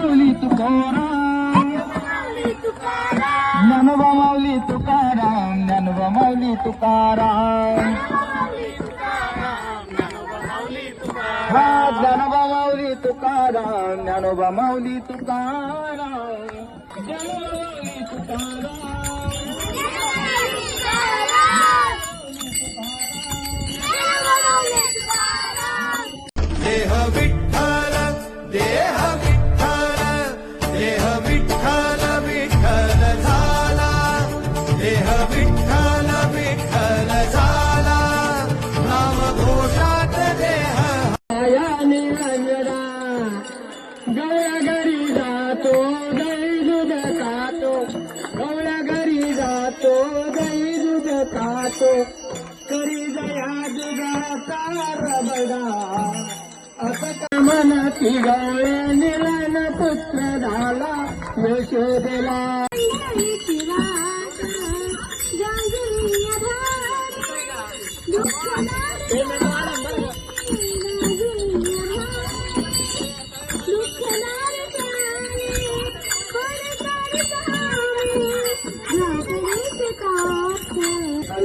माऊली तुकाराम ज्ञानोबा माऊली तुकाराम ज्ञानोबा माऊली तुकाराम माऊली तुकाराम हा ज्ञानोबा माऊली तुकाराम ज्ञानोबा माऊली तुकाराम ज्ञानोबा माऊली तुकाराम दुधाचा रबडा असं गवळे निलन पुत्र झाला यशोदेला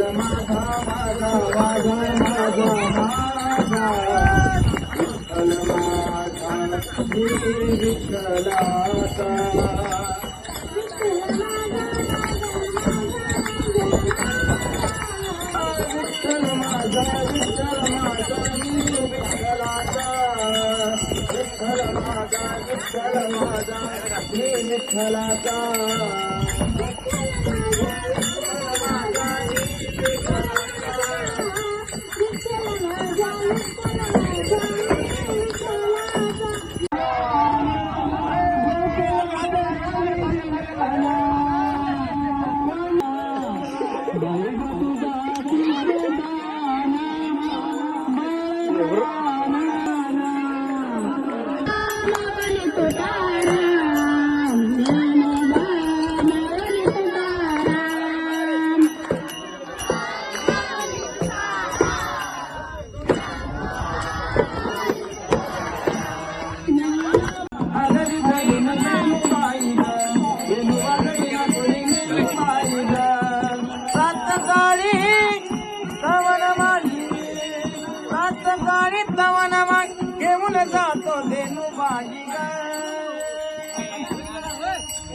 माझा माझा माझा विठ्ठलाचा.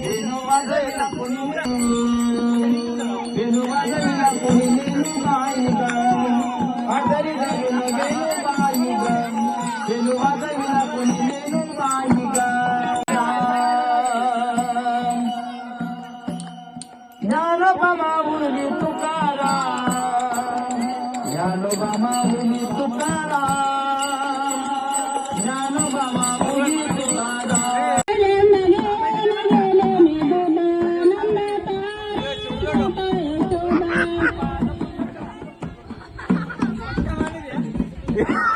वेणू वाजविला कोणी वेणू वाजविला कोणी मेलू बाई ग. आदरी बाई ग, वेणू वाजविला कोणी बाई ग. ज्ञानोबा माऊली ज्ञानोबा माऊली you.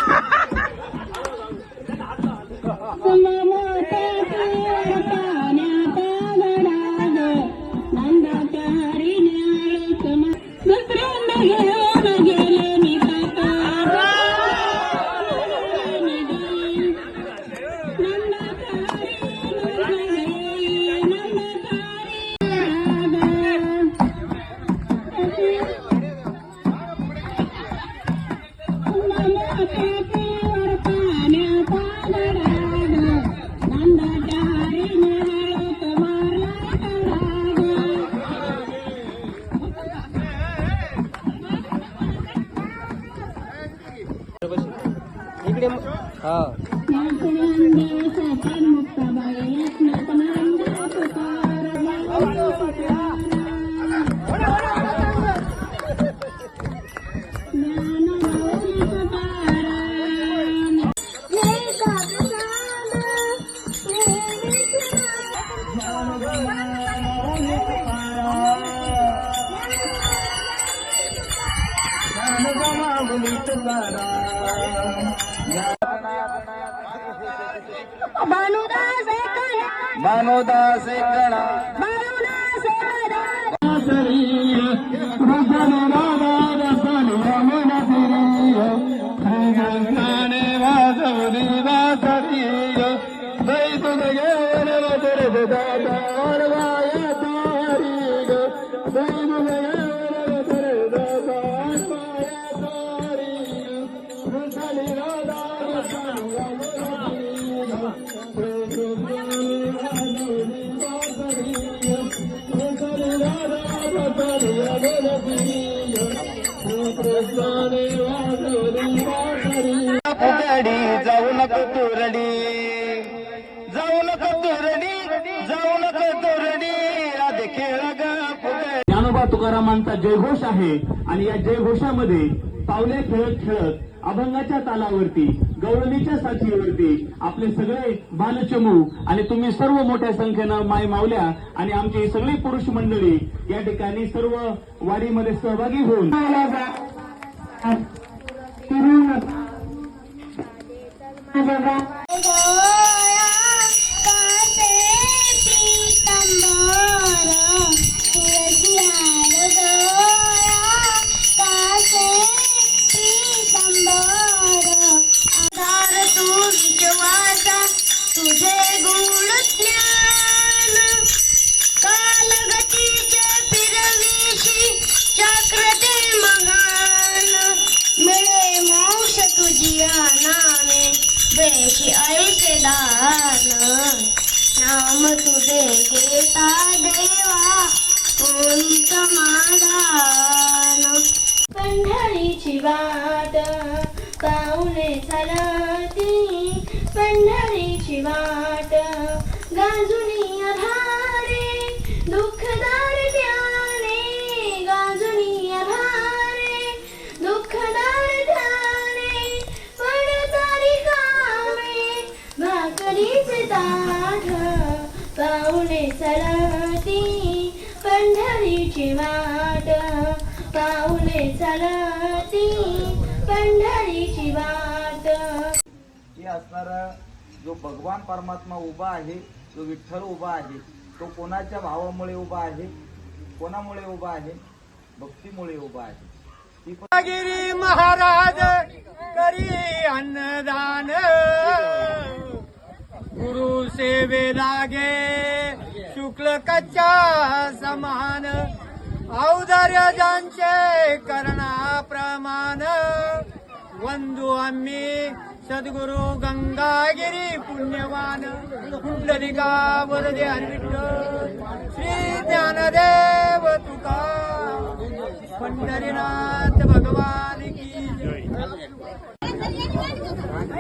भानुदास एकला मानवदास एकणा फुगडी तुकारामांचा जयघोष आहे आणि या जयघोषामध्ये पावले खेळत खेळत अभंगाच्या तालावरती गवळणीच्या साथीवरती आपले सगळे बालचमू आणि तुम्ही सर्व मोठ्या संख्येनं माय मावल्या आणि आमची सगळी पुरुष मंडळी या ठिकाणी सर्व वारीमध्ये सहभागी होऊन माझ्या नामे बेशी ऐसे दान नाम तुझे घेता देवा होई समाधान पंढरीची वाट पाऊले चालती पंढरीची वाट पंढरीची वाट पाऊले चलती पंढरीची वाट. हे असणारा जो भगवान परमात्मा उभा आहे जो विठ्ठल उभा आहे तो कोणाच्या भावामुळे उभा आहे कोणामुळे उभा आहे? भक्तीमुळे उभा आहे. गिरी महाराज करी अन्नदान. गुरु सेवे लागे शुक्ल कच्चा समान. औदार्य ज्यांचे करणा प्रमाण वंदू आम्ही सद्गुरु गंगागिरी पुण्यवान. कुंडलिका वरदे हरिविठ्ठल. श्री ज्ञानदेव तुका. पंढरीनाथ भगवान की पंढरीनाथ भगवान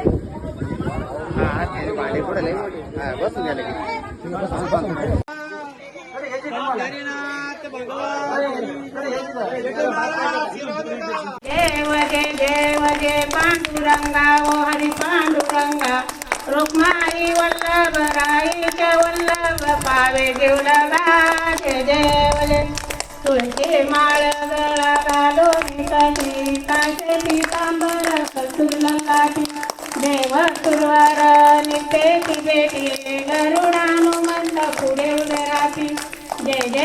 देव गे देव पांडुरंगा ओ हरी पांडुरंगा रुक्माई वल्लभ राईचे वल्लभ पावे जीवलगा जय देवले तुळशी माळ गळा घालो सीताची काशे पितांबर कस्तुरलंगाची देव सुरवर नित्य बेटी गरुडानुमंत पुढे उदराती जय जय